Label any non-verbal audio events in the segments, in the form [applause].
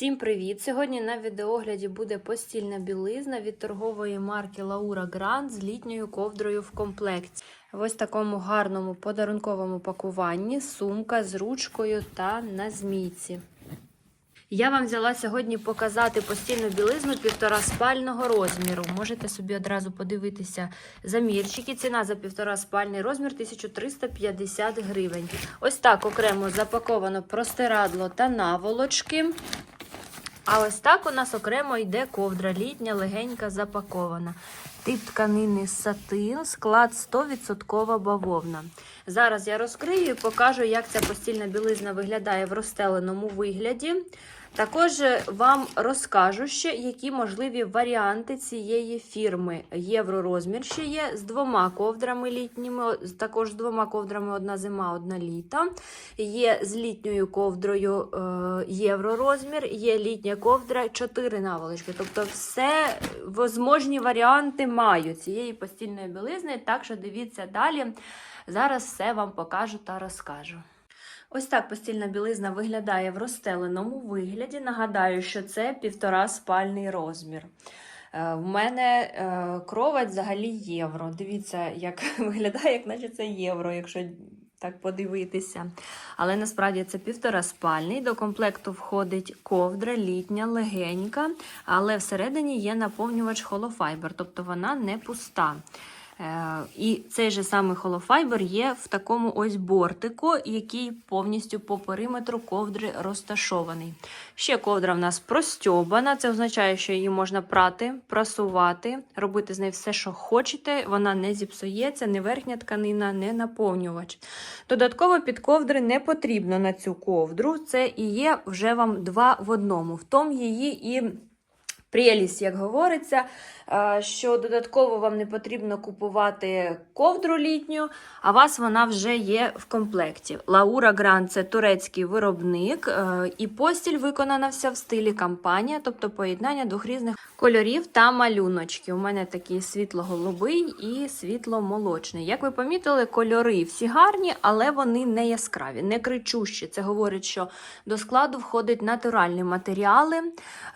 Всім привіт! Сьогодні на відеогляді буде постільна білизна від торгової марки Laura Grand з літньою ковдрою в комплекті. В ось такому гарному подарунковому пакуванні, сумка з ручкою та на змійці. Я вам взяла сьогодні показати постільну білизну півтора спального розміру. Можете собі одразу подивитися замірчики. Ціна за півтора спальний розмір 1350 гривень. Ось так окремо запаковано простирадло та наволочки. А ось так у нас окремо йде ковдра літня, легенька запакована. Тип тканини сатин, склад 100% бавовна. Зараз я розкрию і покажу, як ця постільна білизна виглядає в розстеленому вигляді. Також вам розкажу ще, які можливі варіанти цієї фірми. Євророзмір ще є з двома ковдрами літніми, також з двома ковдрами одна зима, одна літа. Є з літньою ковдрою е, євророзмір, є літня ковдра 4 наволочки. Тобто, все возможні варіанти маю цієї постільної білизни. Так що дивіться далі. Зараз все вам покажу та розкажу. Ось так постільна білизна виглядає в розстеленому вигляді. Нагадаю, що це півтора спальний розмір. Е, В мене е, кровать взагалі євро. Дивіться, як [laughs] виглядає, як наче це євро, якщо так подивитися. Але насправді це півтора спальний. До комплекту входить ковдра, літня, легенька, але всередині є наповнювач холофайбер, тобто вона не пуста. Е, І цей же самий холофайбер є в такому ось бортику, який повністю по периметру ковдри розташований. Ще ковдра в нас простьобана, це означає, що її можна прати, прасувати, робити з нею все, що хочете. Вона не зіпсується, не верхня тканина, не наповнювач. Додатково під ковдри не потрібно на цю ковдру. Це і є вже вам два в одному. В тому її і. Прелість, як говориться, е, що додатково вам не потрібно купувати ковдру літню, а вас вона вже є в комплекті. Лаура Гранд це турецький виробник, е, і постіль виконана вся в стилі кампанія, тобто поєднання двох різних кольорів та малюночки. У мене такий світло-голубий і світло-молочний. Як ви помітили, кольори всі гарні, але вони не яскраві, не кричущі. Це говорить, що до складу входять натуральні матеріали.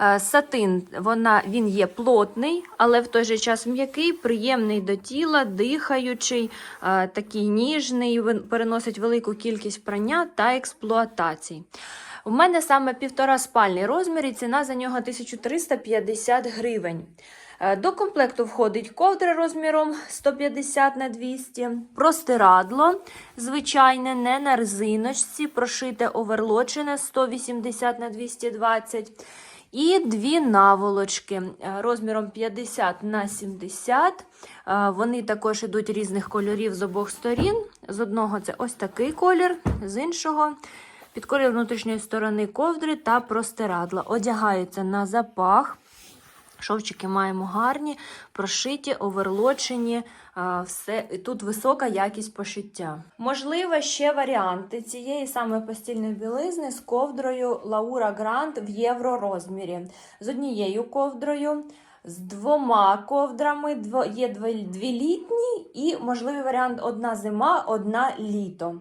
Е, Сатин вона, він є плотний, але в той же час м'який, приємний до тіла, дихаючий, е, такий ніжний, переносить велику кількість прання та експлуатацій. У мене саме півтора спальний розмір і ціна за нього 1350 гривень. Е, До комплекту входить ковдра розміром 150 на 200, простирадло звичайне, не на резиночці, прошите оверлочене 180 на 220 і дві наволочки е, розміром 50 на 70. Е, Вони також йдуть різних кольорів з обох сторін. З одного це ось такий колір, з іншого під колір внутрішньої сторони ковдри та простирадла. Одягаються на запах. Шовчики маємо гарні, прошиті, оверлочені, все. Тут висока якість пошиття. Можливо, ще варіанти цієї саме постільної білизни з ковдрою Laura Grand в євро розмірі. З однією ковдрою, з двома ковдрами, є дві літні і можливий варіант одна зима, одна літо.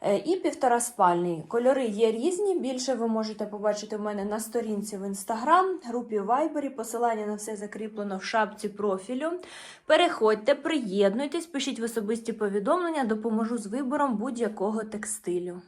Е, І півтора спальний. Кольори є різні. Більше ви можете побачити в мене на сторінці в інстаграм, групі в Вайбері. Посилання на все закріплено в шапці профілю. Переходьте, приєднуйтесь, пишіть в особисті повідомлення, допоможу з вибором будь-якого текстилю.